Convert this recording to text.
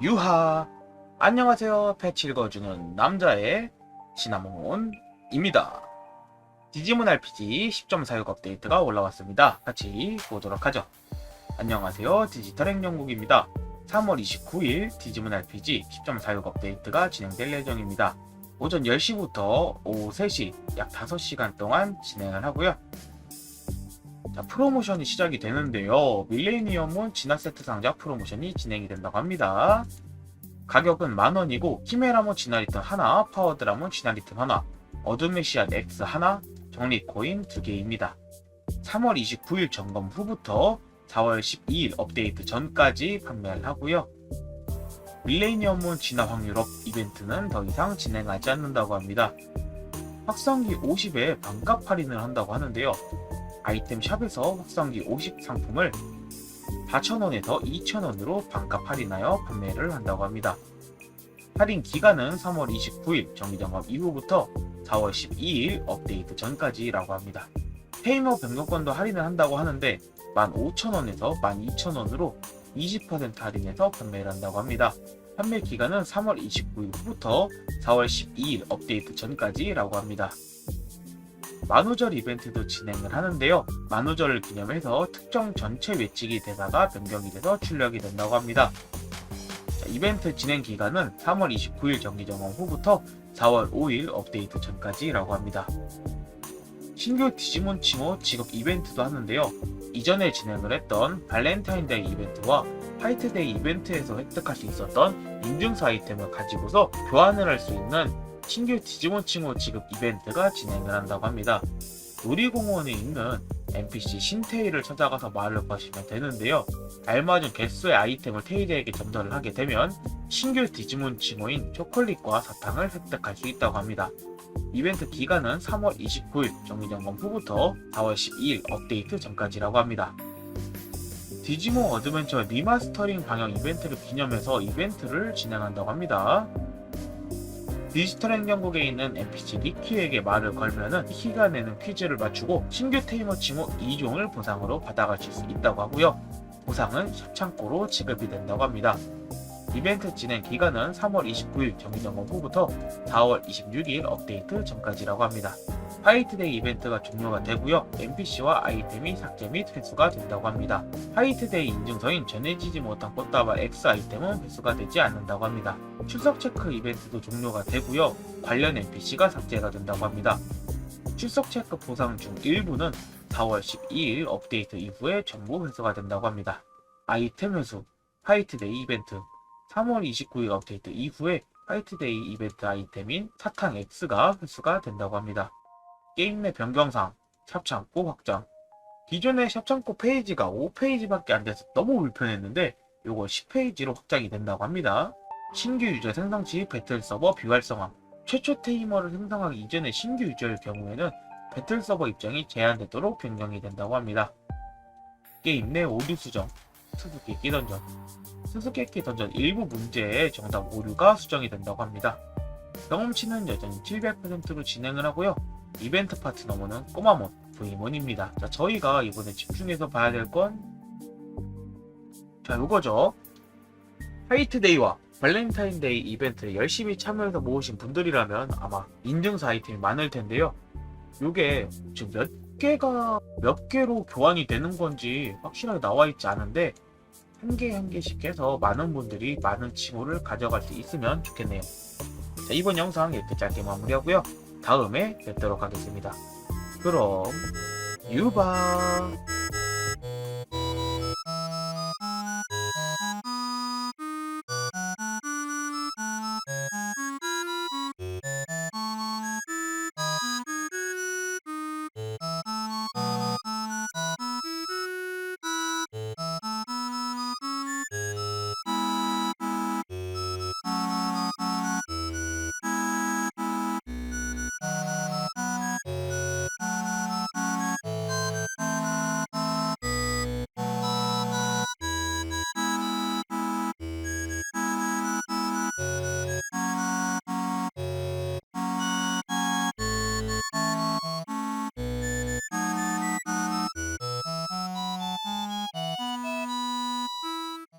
유하. 안녕하세요. 패치 읽어주는 남자의 시나몬입니다. 디지몬 RPG 10.46 업데이트가 올라왔습니다. 같이 보도록 하죠. 안녕하세요. 디지털 행정국입니다. 3월 29일 디지몬 RPG 10.46 업데이트가 진행될 예정입니다. 오전 10시부터 오후 3시 약 5시간 동안 진행을 하고요 자, 프로모션이 시작이 되는데요. 밀레니엄은 진화 세트 상자 프로모션이 진행이 된다고 합니다. 가격은 만원이고, 키메라몬 진화 리턴 하나, 파워드라몬 진화 리턴 하나, 어둠메시아 X 하나, 정리 코인 두 개입니다. 3월 29일 점검 후부터 4월 12일 업데이트 전까지 판매를 하고요. 밀레니엄문 진화 확률업 이벤트는 더 이상 진행하지 않는다고 합니다. 확성기 50에 반값 할인을 한다고 하는데요. 아이템 샵에서 확성기 50 상품을 4,000원에서 2,000원으로 반값 할인하여 판매를 한다고 합니다. 할인 기간은 3월 29일 정기점검 이후부터 4월 12일 업데이트 전까지라고 합니다. 페이머 변경권도 할인을 한다고 하는데 15,000원에서 12,000원으로 20% 할인해서 판매를 한다고 합니다. 판매 기간은 3월 29일 후부터 4월 12일 업데이트 전까지라고 합니다. 만우절 이벤트도 진행을 하는데요. 만우절을 기념해서 특정 전체 외치기 대사가 변경이 돼서 출력이 된다고 합니다. 자, 이벤트 진행 기간은 3월 29일 정기 점검 후부터 4월 5일 업데이트 전까지라고 합니다. 신규 디지몬 칭호 직업 이벤트도 하는데요. 이전에 진행을 했던 발렌타인데이 이벤트와 화이트데이 이벤트에서 획득할 수 있었던 인증서 아이템을 가지고서 교환을 할 수 있는 신규 디지몬 칭호 지급 이벤트가 진행을 한다고 합니다. 놀이공원에 있는 NPC 신테이를 찾아가서 말을 거시면 되는데요. 알맞은 개수의 아이템을 테일에게 전달을 하게 되면 신규 디지몬 칭호인 초콜릿과 사탕을 획득할 수 있다고 합니다. 이벤트 기간은 3월 29일 정기점검 후부터 4월 12일 업데이트 전까지라고 합니다. 디지몬 어드벤처 리마스터링 방영 이벤트를 기념해서 이벤트를 진행한다고 합니다. 디지털 행정국에 있는 NPC 리키에게 말을 걸면은 리키가 내는 퀴즈를 맞추고 신규 테이머 칭호 2종을 보상으로 받아가실 수 있다고 하고요. 보상은 샵창고로 지급이 된다고 합니다. 이벤트 진행 기간은 3월 29일 정기 점검 후부터 4월 26일 업데이트 전까지라고 합니다. 화이트데이 이벤트가 종료가 되고요. NPC와 아이템이 삭제 및 회수가 된다고 합니다. 화이트데이 인증서인 전해지지 못한 꽃다발 X 아이템은 회수가 되지 않는다고 합니다. 출석 체크 이벤트도 종료가 되고요. 관련 NPC가 삭제가 된다고 합니다. 출석 체크 보상 중 일부는 4월 12일 업데이트 이후에 전부 회수가 된다고 합니다. 아이템 회수, 화이트데이 이벤트, 3월 29일 업데이트 이후에 화이트데이 이벤트 아이템인 사탕 X가 회수가 된다고 합니다. 게임 내 변경상, 샵창고 확장. 기존의 샵창고 페이지가 5페이지밖에 안 돼서 너무 불편했는데 요거 10페이지로 확장이 된다고 합니다. 신규 유저 생성 시 배틀 서버 비활성화. 최초 테이머를 생성하기 이전에 신규 유저일 경우에는 배틀 서버 입장이 제한되도록 변경이 된다고 합니다. 게임 내 오류 수정, 수수께끼 던전. 수수께끼 던전 일부 문제의 정답 오류가 수정이 된다고 합니다. 경험치는 여전히 700%로 진행을 하고요. 이벤트 파트너머는 꼬마몬, V몬입니다. 자, 저희가 이번에 집중해서 봐야 될 건, 자, 요거죠. 화이트데이와 발렌타인데이 이벤트에 열심히 참여해서 모으신 분들이라면 아마 인증서 아이템이 많을 텐데요. 요게 지금 몇 개가, 몇 개로 교환이 되는 건지 확실하게 나와 있지 않은데, 한 개 한 개씩 해서 많은 분들이 많은 칭호를 가져갈 수 있으면 좋겠네요. 자, 이번 영상 이렇게 짧게 마무리하고요. 다음에 뵙도록 하겠습니다. 그럼 유바